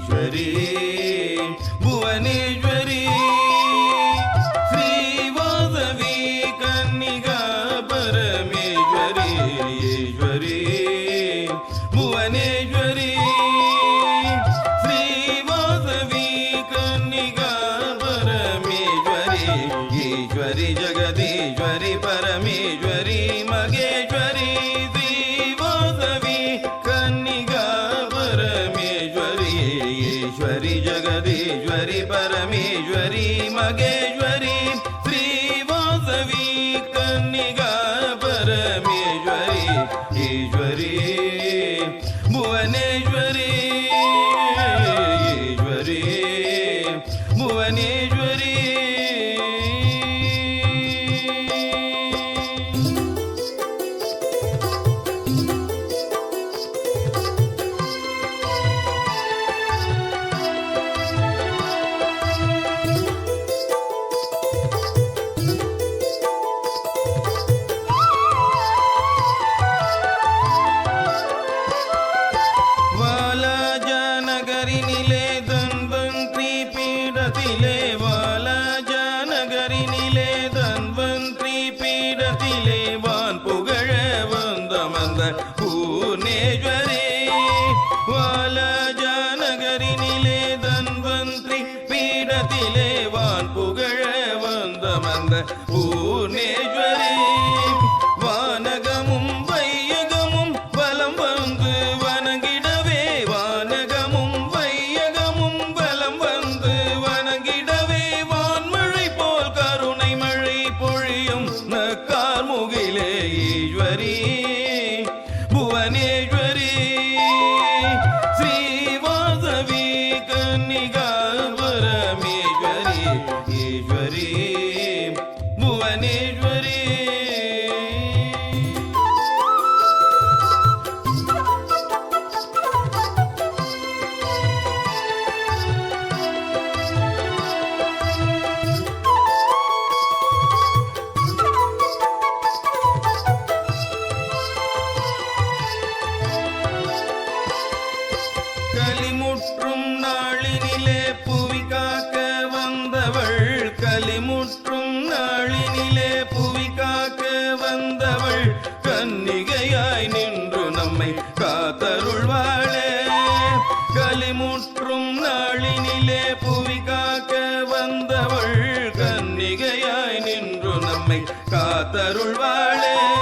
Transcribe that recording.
భువనేశ్వరి భువనేశ్వరి శ్రీవాసవి కన్నిగా పరమేశ్వరి ఈశ్వరి భువనేశ్వరి परमेश्वरि परमेश्वरी मगेश्वरी அமர்ந்த பூர்ணேஸ்வரி கலிமுற்றும் நாளினிலே புவி காக்க வந்தவள். கலிமுற்றும் நாளினிலே புவி காக்க வந்தவள். கன்னிகையாய் நின்று நம்மை காத்தருள்வாளே. கலிமுற்றும் நாளினிலே புவி காக்க வந்தவள். கன்னிகையாய் நின்று நம்மை காத்தருள்வாளே.